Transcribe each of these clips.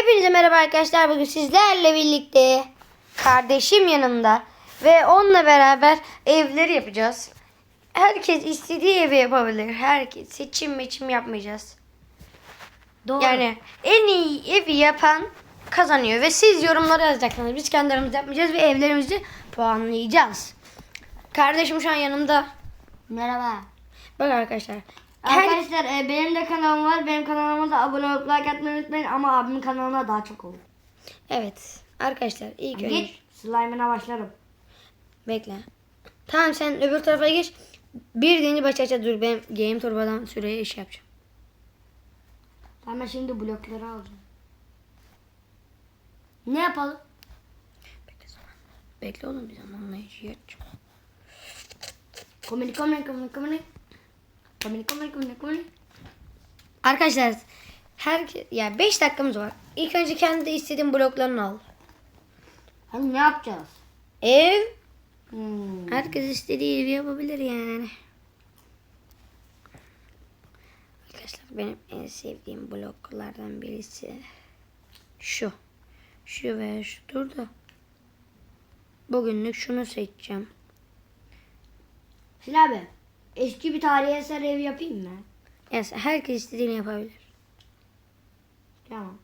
Hepinize merhaba arkadaşlar. Bugün sizlerle birlikte kardeşim yanımda ve onunla beraber evleri yapacağız. Herkes istediği evi yapabilir. Herkes seçim meçim yapmayacağız. Doğru. Yani en iyi evi yapan kazanıyor ve siz yorumlara yazacaksınız. Biz kendi aramızda yapmayacağız ve evlerimizi puanlayacağız. Kardeşim şu an yanımda. Merhaba. Bak arkadaşlar. Arkadaşlar e, benim de kanalım var. Benim kanalıma da abone olup like atmayı unutmayın ama abimin kanalına daha çok olur. Evet. Arkadaşlar önce Git slime'ına başlarım. bekle. Tamam sen öbür tarafa geç. Bir deyince başlayacağız. Dur ben game turbadan süreye iş yapacağım. Tamam ben şimdi blokları alacağım. Ne yapalım? Bekle zaman. Bekle oğlum bir zaman onunla işi yapacağım. Komedi komedi komedi komedi. Komedi komedi komedi komedi. Arkadaşlar her ya 5 dakikamız var. İlk önce kendi istediğin bloklarını al. Hani ne yapacağız? Ev Hmm. herkes istediği evi yapabilir yani. Arkadaşlar benim en sevdiğim bloklardan birisi şu. Şu ve şu dur da. Bugünlük şunu seçeceğim. Sil abi. Eski bir tarihi eser ev yapayım mı? Yani herkes istediğini yapabilir. Tamam.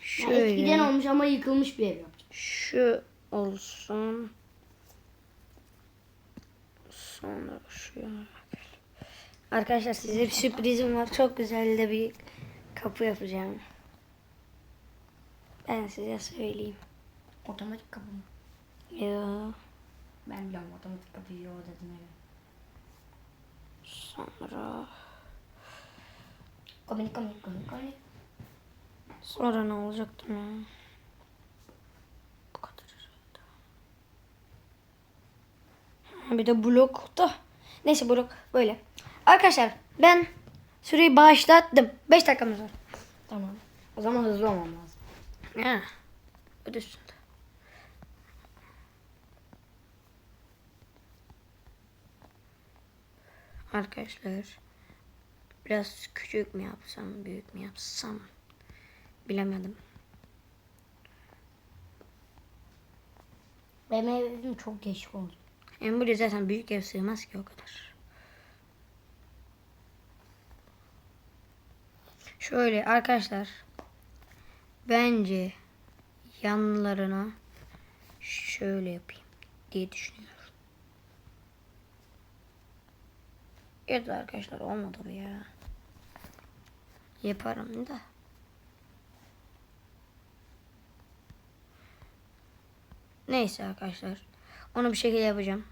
Ya Şöyle. eskiden olmuş ama yıkılmış bir ev yapacağım. Şu olsun. Sonra şu. Arkadaşlar size bir sürprizim var. Çok güzel de bir kapı yapacağım. Ben size söyleyeyim. Otomatik kapı mı? Ya Ben biliyorum otomatik kapıyı o dedin öyle. sonra Komedi komedi komedi komedi. sonra ne olacaktı ya? Bu kadar herhalde. Ha, Bir de blok da. Neyse blok böyle. Arkadaşlar ben süreyi başlattım. 5 dakikamız var. Tamam. O zaman hızlı olmam lazım. Ha. Öde Arkadaşlar biraz küçük mü yapsam büyük mü yapsam bilemedim. Benim evim çok değişik oldu. Hem buraya zaten büyük ev sığmaz ki o kadar. Şöyle arkadaşlar bence yanlarına şöyle yapayım diye düşünüyorum. Evet arkadaşlar olmadı bu ya. Yaparım da. Neyse arkadaşlar. Onu bir şekilde yapacağım.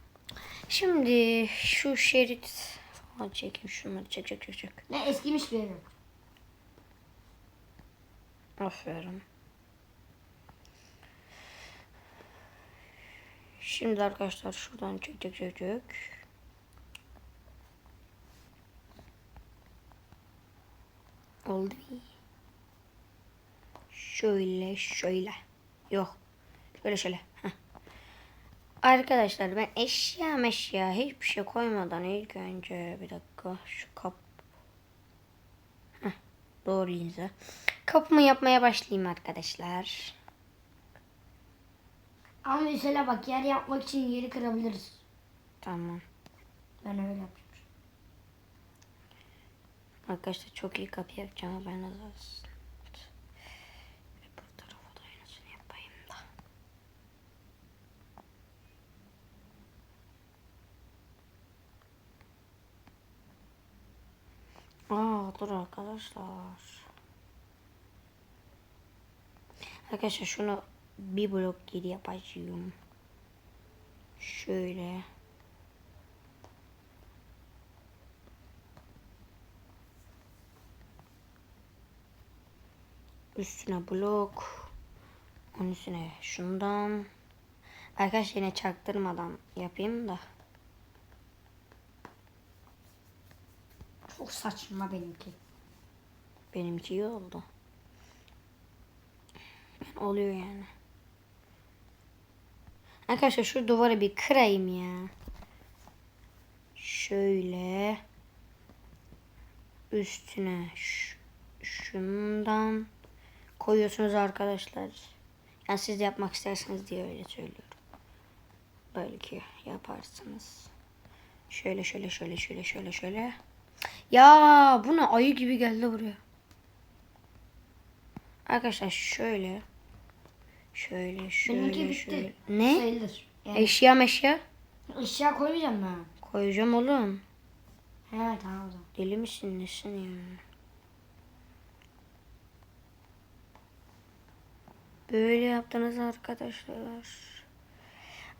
Şimdi şu şerit falan çekeyim şunları çek çek çek çek. Ne eskimiş yapacağım. Aferin. Şimdi arkadaşlar şuradan çek çek çek çek. Oldu. Şöyle şöyle. Yok. Şöyle şöyle. Heh. Arkadaşlar ben eşya meşya hiçbir şey koymadan ilk önce bir dakika şu kap Heh, doğru imza. Kapımı yapmaya başlayayım arkadaşlar. Ama mesela bak yer yapmak için yeri kırabiliriz. Tamam. Ben öyle yapacağım. Arkadaşlar çok iyi kapı yapacağım haberiniz olsun. Bu tarafa da yapayım da. Aa dur arkadaşlar. Arkadaşlar şunu bir blok geri yapacağım. Şöyle. Üstüne blok. Onun üstüne şundan. Arkadaşlar yine çaktırmadan yapayım da. Çok saçma benimki. Benimki iyi oldu. Oluyor yani. Arkadaşlar şu duvarı bir kırayım ya. Şöyle. Üstüne şu şundan koyuyorsunuz arkadaşlar. Yani siz yapmak isterseniz diye öyle söylüyorum. Belki yaparsınız. Şöyle şöyle şöyle şöyle şöyle şöyle. Ya bu ne ayı gibi geldi buraya. Arkadaşlar şöyle. Şöyle şöyle Benimki bitti. şöyle. Ne? Sayılır. Yani Eşya meşya eşya koymayacağım ben. koyacağım oğlum. He tamam o zaman. Deli misin nesin ya? Böyle yaptınız arkadaşlar.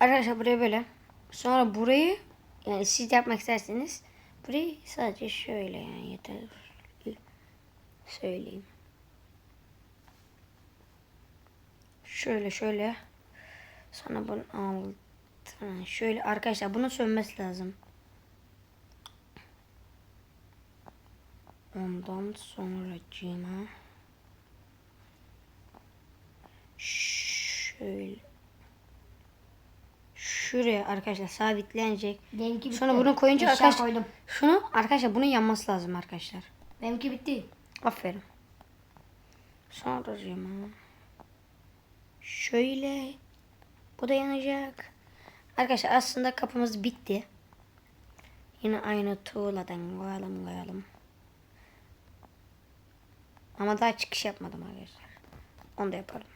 Arkadaşlar buraya böyle. Sonra burayı yani siz yapmak isterseniz burayı sadece şöyle yani yeter. Söyleyeyim. Şöyle şöyle. Sonra bunun altına şöyle arkadaşlar bunun sönmesi lazım. Ondan sonra cima şöyle şuraya arkadaşlar sabitlenecek. Benimki bitti. Sonra bunu koyunca eşya arkadaşlar koydum. şunu arkadaşlar bunun yanması lazım arkadaşlar. Benimki bitti. Aferin. Sonra cima şöyle bu da yanacak. Arkadaşlar aslında kapımız bitti. Yine aynı tuğladan koyalım koyalım. Ama daha çıkış yapmadım arkadaşlar. Onu da yapalım.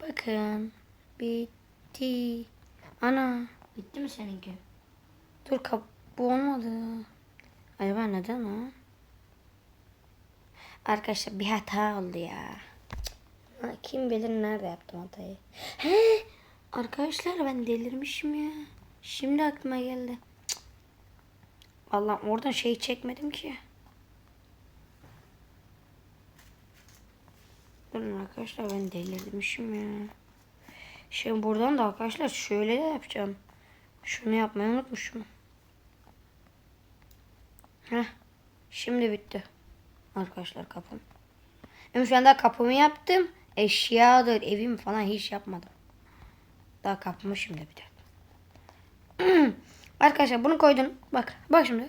Bakın. Bitti. Ana. Bitti mi seninki? Dur kap bu olmadı. Acaba neden o? Arkadaşlar bir hata oldu ya. Kim bilir nerede yaptım hatayı. He! Arkadaşlar ben delirmişim ya. Şimdi aklıma geldi. Cık. Allah'ım oradan şey çekmedim ki. Durun arkadaşlar ben delirmişim ya. Şimdi buradan da arkadaşlar şöyle de yapacağım. Şunu yapmayı unutmuşum. Heh. Şimdi bitti. Arkadaşlar kapım. Ama şu anda kapımı yaptım. Eşyadır, evim falan hiç yapmadım. Daha kapımı şimdi bir. Arkadaşlar bunu koydum. Bak, bak şimdi.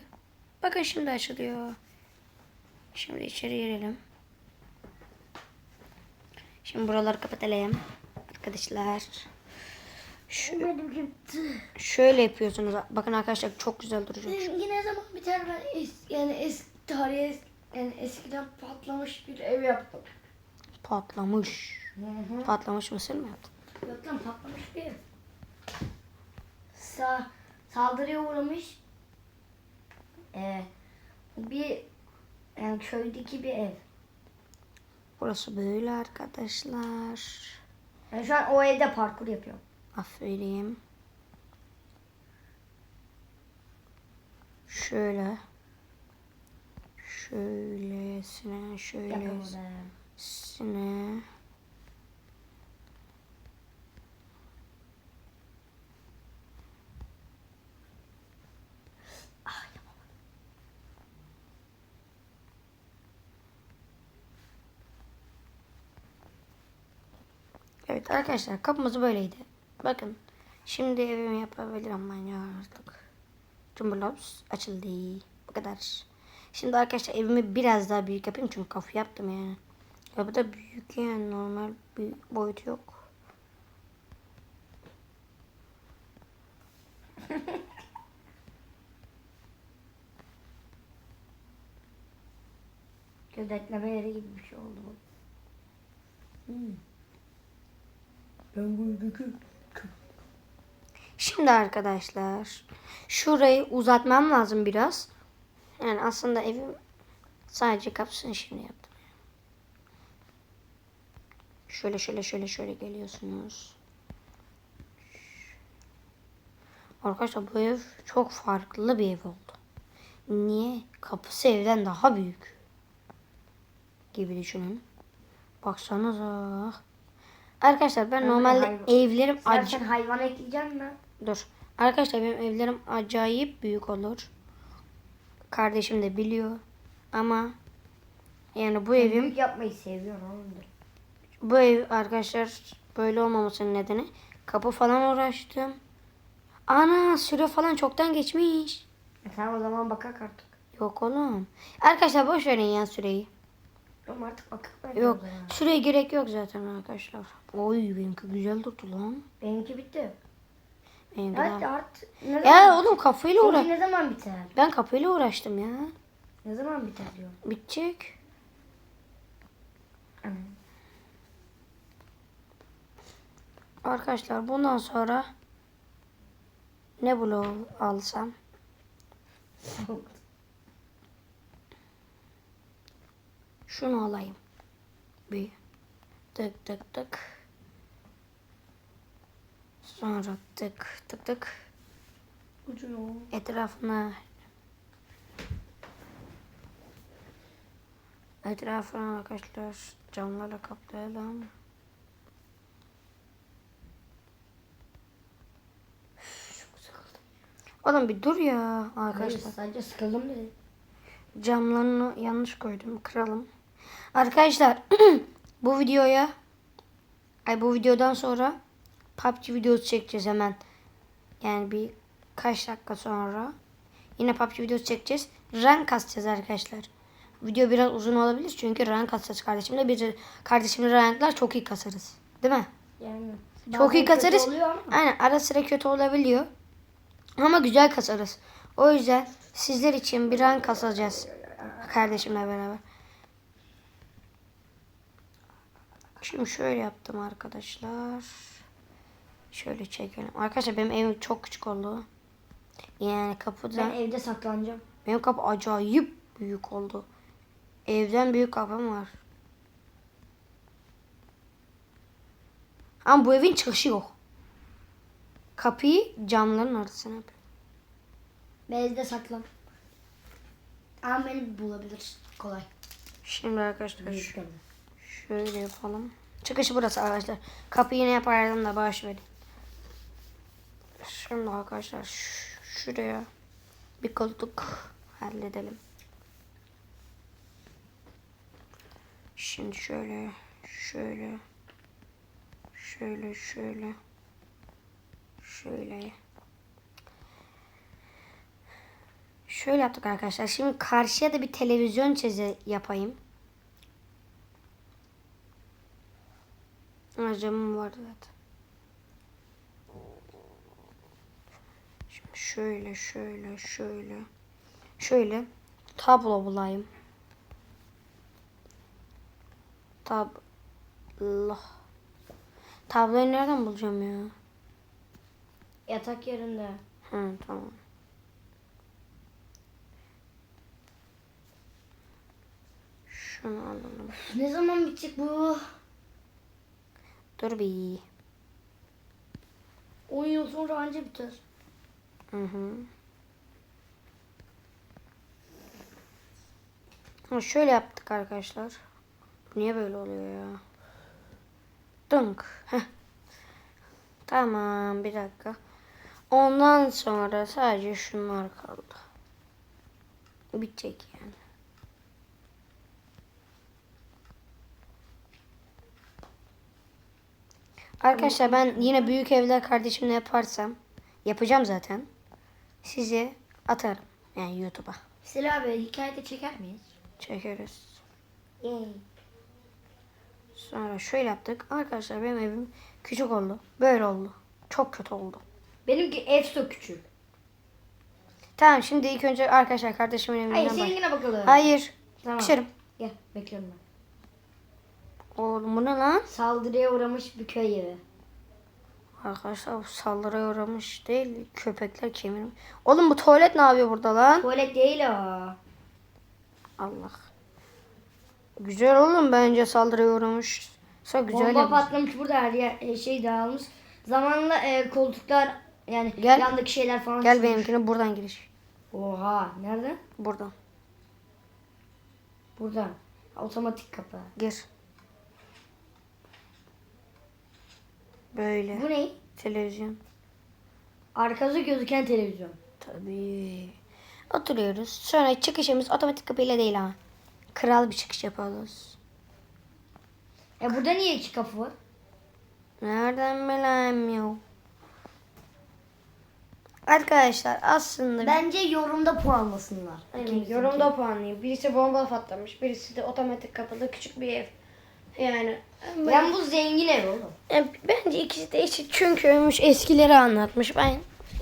Bakın şimdi açılıyor. Şimdi içeri girelim. Şimdi buraları kapatalım. Arkadaşlar. Şu, şöyle yapıyorsunuz. Bakın arkadaşlar çok güzel duracak. Benimki ne zaman biter ben es, yani eski tarihe yani eskiden patlamış bir ev yaptım. Patlamış. Hı hı. Patlamış mısır mı yaptın? Yok lan patlamış bir ev. Sa saldırıya uğramış. Ee, bir yani köydeki bir ev. Burası böyle arkadaşlar. Ben şu an o evde parkur yapıyorum. Aferin. Şöyle. Şöylesine, şöylesine. orada. Arkadaşlar kapımız böyleydi. Bakın. Şimdi evimi yapabilirim ben artık. Cumburlaps açıldı. Bu kadar. Şimdi arkadaşlar evimi biraz daha büyük yapayım çünkü kapı yaptım yani. Ya bu da büyük yani normal bir boyut yok. Gözetleme yeri gibi bir şey oldu. Hmm. Ben buradaki Şimdi arkadaşlar şurayı uzatmam lazım biraz. Yani aslında evim sadece kapısını şimdi yaptım. Şöyle şöyle şöyle şöyle geliyorsunuz. Arkadaşlar bu ev çok farklı bir ev oldu. Niye? Kapısı evden daha büyük. Gibi düşünün. Baksanıza. Arkadaşlar ben Ben normalde hayvan- evlerim sen hayvan ekleyeceksin mi? Dur. Arkadaşlar benim evlerim acayip büyük olur. Kardeşim de biliyor. Ama yani bu evim Büyük yapmayı seviyorum onundur. bu ev arkadaşlar böyle olmamasının nedeni kapı falan uğraştım. Ana süre falan çoktan geçmiş. E tamam o zaman bakak artık. Yok oğlum. Arkadaşlar boş verin ya süreyi. Ama artık akıp ben Yok. Şuraya gerek yok zaten arkadaşlar. Oy benimki güzel durdu lan. Benimki bitti. Benimki Evet daha- artık ne Ya zaman? oğlum kafayla uğraş. ne zaman biter? Ben kafayla uğraştım ya. Ne zaman biter diyor. Bitecek. Arkadaşlar bundan sonra ne bloğu alsam? Şunu alayım. Bir. Tık tık tık. Sonra tık tık tık. Ucunu. Etrafına Etrafına arkadaşlar camlarla kaplayalım. Çok sıkıldım. Oğlum bir dur ya Hayır arkadaşlar. sadece sıkıldım dedi. Camlarını yanlış koydum. Kıralım. Arkadaşlar bu videoya ay bu videodan sonra PUBG videosu çekeceğiz hemen. Yani bir kaç dakika sonra. Yine PUBG videosu çekeceğiz. Rank kasacağız arkadaşlar. Video biraz uzun olabilir çünkü rank kasacağız kardeşimle. Biz kardeşimle ranklar çok iyi kasarız. Değil mi? Yani. Çok iyi kasarız. Aynen ara sıra kötü olabiliyor. Ama güzel kasarız. O yüzden sizler için bir rank kasacağız. Kardeşimle beraber. Şimdi şöyle yaptım arkadaşlar. Şöyle çekelim. Arkadaşlar benim evim çok küçük oldu. Yani kapıdan Ben evde saklanacağım. benim kapı acayip büyük oldu. Evden büyük kapım var. Ama bu evin çıkışı yok. Kapıyı camların arasına yapıyorum. Ben evde saklan. Ama beni bulabilir. Kolay. Şimdi arkadaşlar Büyük. Şöyle yapalım. Çıkışı burası arkadaşlar. Kapıyı yine yapardım da bağış verin. Şimdi arkadaşlar şuraya bir koltuk halledelim. Şimdi şöyle şöyle şöyle şöyle şöyle şöyle yaptık arkadaşlar. Şimdi karşıya da bir televizyon çizi yapayım. Ha, camım var zaten. Şimdi şöyle şöyle şöyle şöyle tablo bulayım. Tablo. Tabloyu nereden bulacağım ya? Yatak yerinde. Hı tamam. Şunu alalım. Ne zaman bitecek bu? Dur bir. 10 yıl sonra anca biter. Hı hı. Ha, şöyle yaptık arkadaşlar. Niye böyle oluyor ya? Dunk. Heh. Tamam bir dakika. Ondan sonra sadece şunlar kaldı. Bitecek yani. Arkadaşlar ben yine büyük evler kardeşimle yaparsam yapacağım zaten. Size atarım yani YouTube'a. Selam abi hikayede çeker miyiz? Çekeriz. Yay. Sonra şöyle yaptık. Arkadaşlar benim evim küçük oldu. Böyle oldu. Çok kötü oldu. Benimki ev çok küçük. Tamam şimdi ilk önce arkadaşlar kardeşimin evinden Hayır baş- seninkine bakalım. Hayır. Tamam. Dışarı. Gel bekliyorum ben. Oğlum bu ne lan? Saldırıya uğramış bir köy evi. Arkadaşlar bu saldırıya uğramış değil. Köpekler kemirmiş. Oğlum bu tuvalet ne yapıyor burada lan? Tuvalet değil o. Allah. Güzel oğlum bence saldırıya uğramış. Sonra güzel Bomba yapmış. patlamış burada her yer e, şey dağılmış. Zamanla e, koltuklar yani Gel. yandaki şeyler falan Gel çıkmış. benimkine buradan giriş. Oha nerede? Buradan. Buradan. Otomatik kapı. Gir. Böyle. Bu ne? Televizyon. Arkası gözüken televizyon. Tabii. Oturuyoruz. Sonra çıkışımız otomatik kapıyla değil ama. Kral bir çıkış yapıyoruz. E burada niye iki kapı var? Nereden bileyim ya? Arkadaşlar aslında Bence yorumda puanlasınlar. Aynen, yorumda puanlayayım. Birisi bomba patlamış, birisi de otomatik kapalı küçük bir ev. Yani ki. Yani bu zengin ev oğlum. e, bence ikisi de eşit çünkü ölmüş eskileri anlatmış. Ben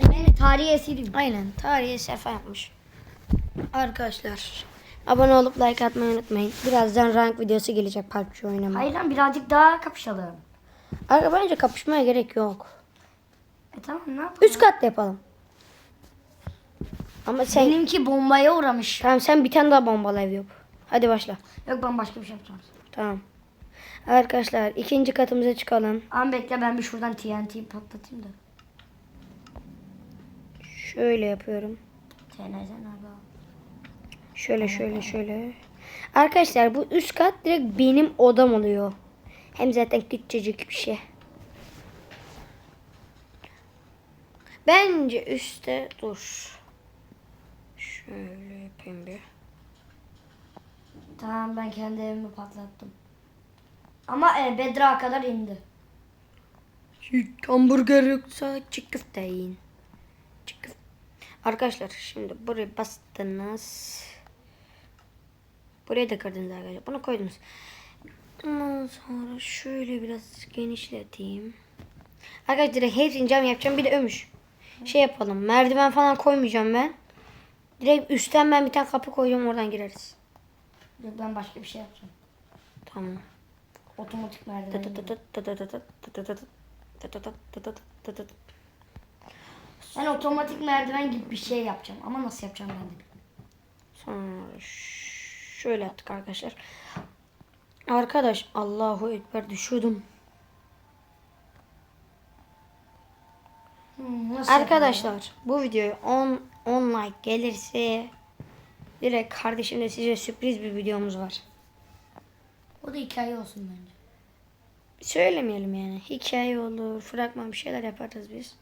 Yani tarihi eseri. aynen tarihi sefa yapmış. Arkadaşlar abone olup like atmayı unutmayın. Birazdan rank videosu gelecek PUBG oynamaya. Hayır lan birazcık daha kapışalım. Arka bence kapışmaya gerek yok. E tamam ne yapalım? Üst katta yapalım. Ama sen Benimki bombaya uğramış. tamam sen bir tane daha bombalı ev yap. Hadi başla. Yok ben başka bir şey yapacağım. Tamam. Arkadaşlar ikinci katımıza çıkalım. Ama bekle ben bir şuradan TNT patlatayım da. Şöyle yapıyorum. Şöyle şöyle şöyle. Arkadaşlar bu üst kat direkt benim odam oluyor. Hem zaten küçücük bir şey. Bence üstte dur. Şöyle yapayım bir. Tamam ben kendi evimi patlattım. Ama e, Bedrock'a kadar indi. Hamburger yoksa çiğ köfte yiyin. Çiğ köfte. Arkadaşlar şimdi buraya bastınız. Buraya da kırdınız arkadaşlar. Bunu koydunuz. Ondan sonra şöyle biraz genişleteyim. Arkadaşlar direkt hepsini cam yapacağım. Bir de ömüş. Şey yapalım. Merdiven falan koymayacağım ben. Direkt üstten ben bir tane kapı koyacağım. Oradan gireriz. Yok ben başka bir şey yapacağım. Tamam. Otomatik merdiven. Ben otomatik merdiven gibi bir şey yapacağım. Ama nasıl yapacağım ben de bilmiyorum. Sonra şöyle yaptık arkadaşlar. Arkadaş Allahu Ekber düşürdüm. Hmm, nasıl? Arkadaşlar bu videoya 10 10 like gelirse direkt kardeşimle size sürpriz bir videomuz var. O da hikaye olsun bence. Söylemeyelim yani. Hikaye olur, fragman bir şeyler yaparız biz.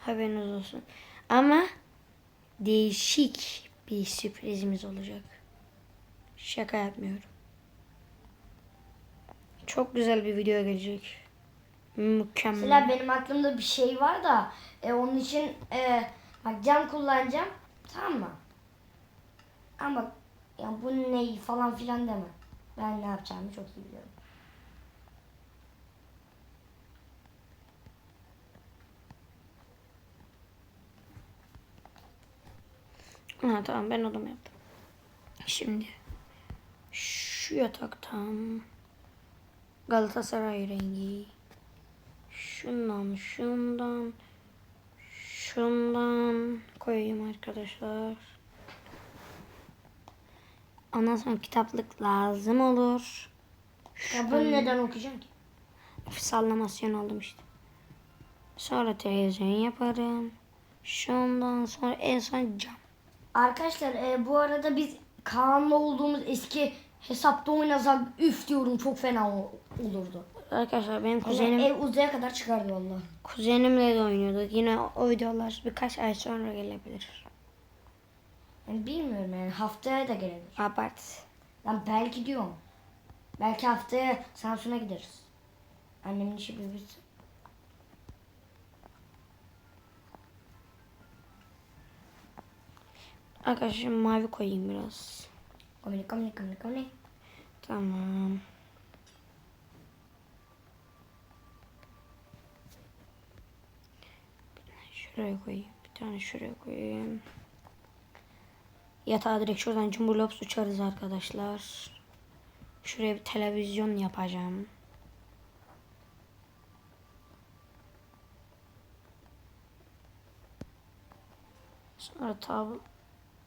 Haberiniz olsun. Ama değişik bir sürprizimiz olacak. Şaka yapmıyorum. Çok güzel bir video gelecek. Mükemmel. Mesela benim aklımda bir şey var da e, onun için e, bak cam kullanacağım. Tamam mı? Ama ya bu ne falan filan deme. Ben ne yapacağımı çok iyi biliyorum. Ha, tamam ben odamı yaptım. Şimdi şu yataktan Galatasaray rengi şundan şundan şundan koyayım arkadaşlar. Ondan sonra kitaplık lazım olur. Ya bunu neden okuyacağım ki? Sallamasyon oldum işte. Sonra televizyon yaparım. Şundan sonra en son cam. Arkadaşlar e, bu arada biz Kaan'la olduğumuz eski hesapta oynasak üf diyorum çok fena o- olurdu. Arkadaşlar benim Kuzenim... kuzenim Ev uzaya kadar çıkardı valla. Kuzenimle de oynuyorduk. Yine o videolar birkaç ay sonra gelebilir. Yani bilmiyorum yani haftaya da gelebilir. Abart. Ben belki diyorum. Belki haftaya Samsun'a gideriz. Annemin işi bir bitsin. Arkadaşlar mavi koyayım biraz. Komik komik komik komik. Tamam. Şuraya koyayım. Bir tane şuraya koyayım. Yatağa direkt şuradan cumburlops uçarız arkadaşlar. Şuraya bir televizyon yapacağım. Sonra tab...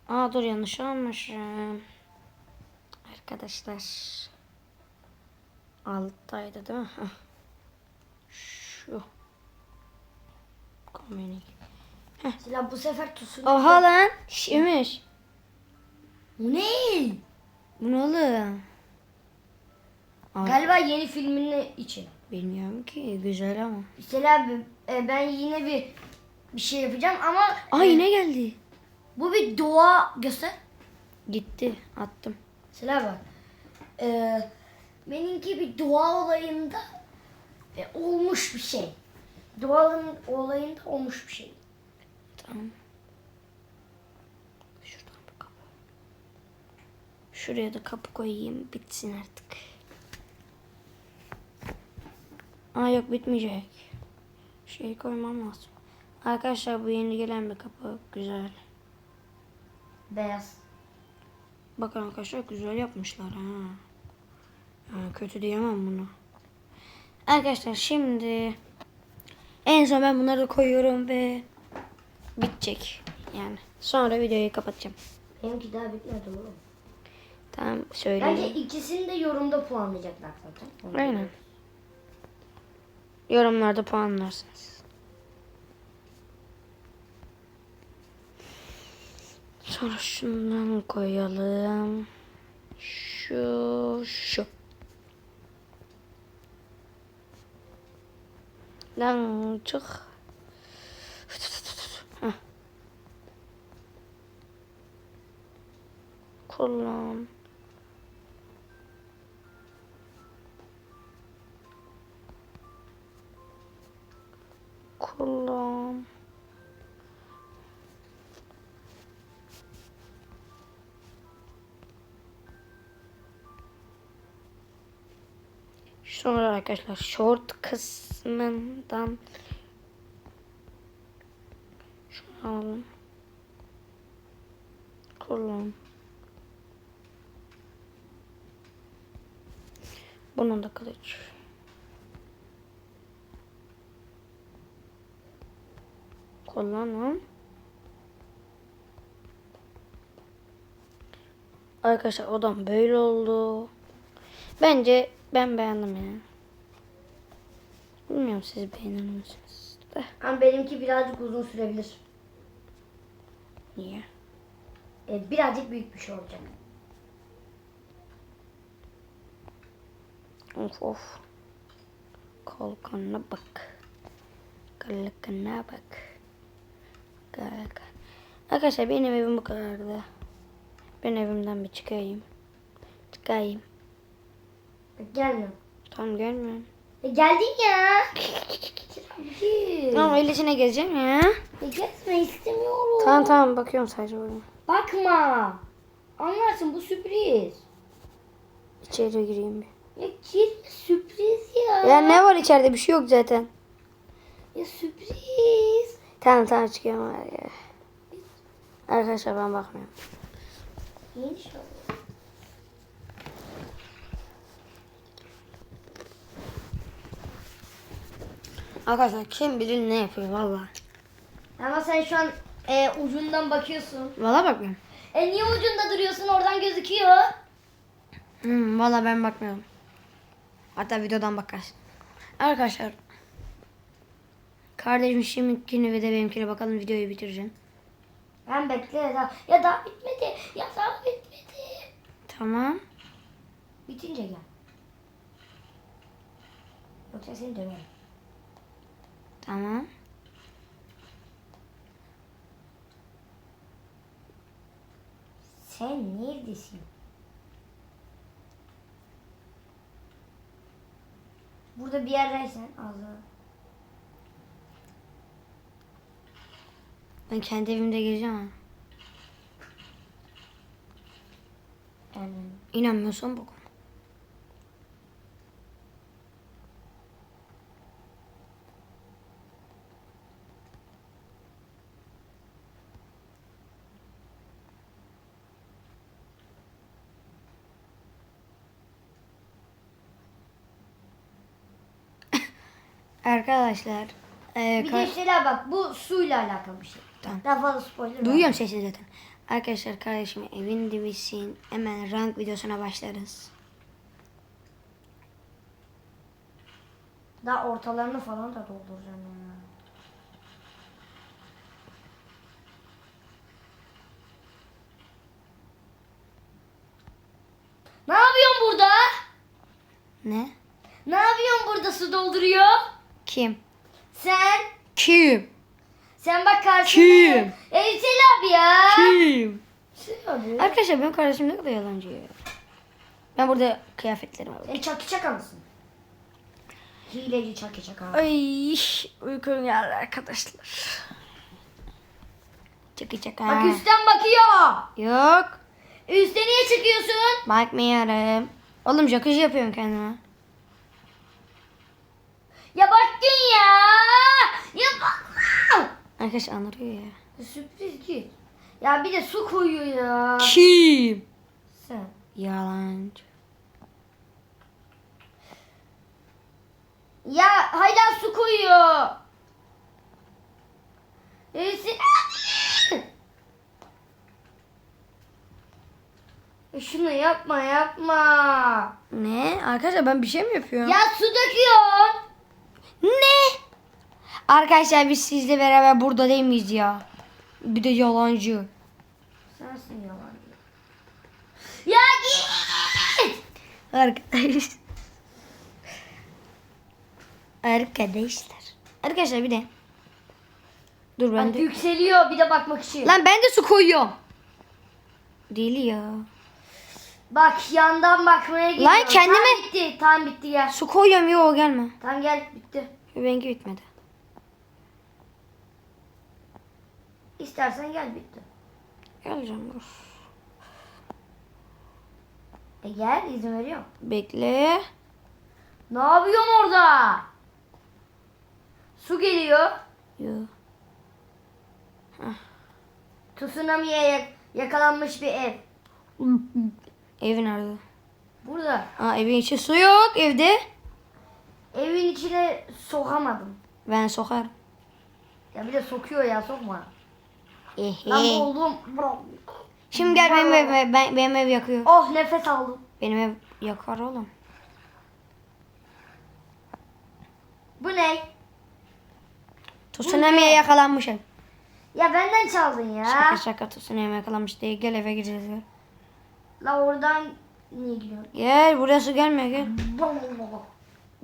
Aa dur yanlış almışım. Arkadaşlar. Alttaydı değil mi? Şu. Komünik. Mesela bu sefer Tosun. Oha lan. Şimiş. Bu ne? Bu ne oğlum? Galiba yeni filmin için. Bilmiyorum ki. Güzel ama. Mesela e, ben yine bir bir şey yapacağım ama Ay e, yine geldi. bu bir doğa göster. Gitti. Attım. Mesela bak. E, benimki bir doğa olayında e, olmuş bir şey. Doğanın olayında olmuş bir şey. Tamam. Şuradan bir kapı. Şuraya da kapı koyayım. Bitsin artık. Aa yok bitmeyecek. Şey koymam lazım. Arkadaşlar bu yeni gelen bir kapı. Güzel. Beyaz. Bakın arkadaşlar güzel yapmışlar ha. Yani kötü diyemem bunu. Arkadaşlar şimdi en son ben bunları da koyuyorum ve bitecek. Yani sonra videoyu kapatacağım. Benimki daha bitmedi oğlum. Tamam Bence söyleyeyim. ikisini de yorumda puanlayacaklar zaten. Onu Aynen. Yorumlarda puanlarsınız. Sonra şundan koyalım. Şu, şu. Lan çık. Kullan. Sonra arkadaşlar short kısmından şunu alalım. Kullan. Bunun da kılıç. Kullanın. Arkadaşlar odam böyle oldu. Bence ben beğendim ya. Bilmiyorum siz beğenir misiniz? Ama benimki birazcık uzun sürebilir. Niye? E, birazcık büyük bir şey olacak. Of of. Kalkanına bak. Kalkanına bak. Kalkan. Arkadaşlar benim evim bu kadardı. Ben evimden bir çıkayım. Çıkayım. Bak, Gelmiyor. Tamam gelmiyorum. E, geldin ya. Tamam öylesine gezeceğim ya. E, gezme istemiyorum. Tamam tamam bakıyorum sadece buraya. Bakma. Anlarsın bu sürpriz. İçeri gireyim bir. Ya girme sürpriz ya. Ya ne var içeride bir şey yok zaten. Ya sürpriz. Tamam tamam çıkıyorum. Arkadaşlar ben bakmıyorum. İnşallah. Arkadaşlar kim bilir ne yapıyor valla. Ama sen şu an e, ucundan bakıyorsun. Valla bakmıyorum. E niye ucunda duruyorsun? Oradan gözüküyor. Hmm, valla ben bakmıyorum. Hatta videodan bakarsın. Arkadaşlar. Kardeşim şimdikini ve de benimkine bakalım videoyu bitireceğim. Ben bekle daha. Ya daha bitmedi. Ya daha bitmedi. Tamam. Bitince gel. Yoksa seni döverim. Tamam. Sen neredesin? Burada bir yerdeysen ağzına. Ben kendi evimde gireceğim ha. Yani İnanmıyorsan bak. Arkadaşlar, e, bir de şeyler bak bu suyla alakalı bir şey. Tamam. Daha fazla spoiler. Duyuyorum sesi zaten. Arkadaşlar kardeşim evin dibisin. Hemen rank videosuna başlarız. Daha ortalarını falan da dolduracağım ya. Ne yapıyorsun burada? Ne? Ne yapıyorsun burada su dolduruyor? Kim? Sen? Kim? Sen bak karşında. Kim? Eysel abi ya. Kim? Eysel abi. Arkadaşlar benim kardeşim ne kadar yalancı ya. Ben burada kıyafetlerime bakıyorum. Sen çakı çaka mısın? Hileci çakı çaka. Ay uykum geldi arkadaşlar. Çıkacak Bak ha. üstten bakıyor. Yok. Üste niye çıkıyorsun? Bakmıyorum. Oğlum jacuzzi yapıyorum kendime. Ya baktın ya. Ya bakma. Arkadaş anlıyor ya. Sürpriz değil. Ya bir de su koyuyor ya. Kim? Sen. Yalancı. Ya hala su koyuyor. Ya Şunu yapma yapma. Ne? Arkadaşlar ben bir şey mi yapıyorum? Ya su döküyorsun. Ne? Arkadaşlar biz sizle beraber burada değil miyiz ya? Bir de yalancı. Sensin yalan. Ya git. Arkadaş. Arkadaşlar. Arkadaşlar bir de. Dur ben Bak de. yükseliyor bir de bakmak için. Lan ben de su koyuyorum. Deli ya. Bak yandan bakmaya gidiyor. Lan kendime- Tam bitti. Tam bitti gel. Su koyuyorum yok gelme. Tam gel bitti. Benimki bitmedi. İstersen gel bitti. Geleceğim dur. E gel izin veriyorum. Bekle. Ne yapıyorsun orada? Su geliyor. Yok. Tsunami'ye yak- yakalanmış bir ev. Evi nerede? Burada. Aa evin içi su yok evde. Evin içine sokamadım. Ben sokarım. Ya bir de sokuyor ya sokma. Lan Ehe. oğlum. bro. Şimdi gel benim ev, ben, benim ev yakıyor. Oh nefes aldım. Benim ev yakar oğlum. Bu ne? Tsunami'ye yakalanmış ev. Ya benden çaldın ya. Şaka şaka tsunami'ye yakalanmış değil. Gel eve gireceğiz gel. La oradan niye gidiyorsun? Gel buraya su gelmiyor gel.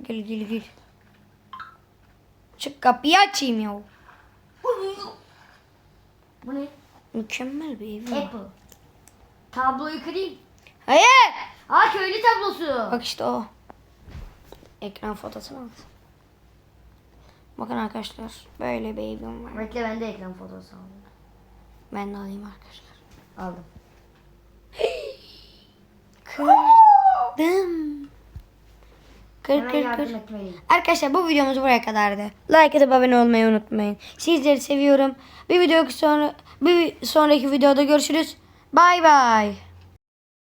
Gel gel gel. Çık kapıyı açayım ya. Bu ne? Mükemmel bir evim var. Apple. Tabloyu kırayım. Hayır. Ha köylü tablosu. Bak işte o. Ekran fotoğrafı al. Bakın arkadaşlar böyle bir evim var. Bekle ben de ekran fotoğrafı aldım. Ben de alayım arkadaşlar. Aldım. Kırdım. Kır kır kır. Arkadaşlar bu videomuz buraya kadardı. Like atıp abone olmayı unutmayın. Sizleri seviyorum. Bir video sonra bir sonraki videoda görüşürüz. Bay bay.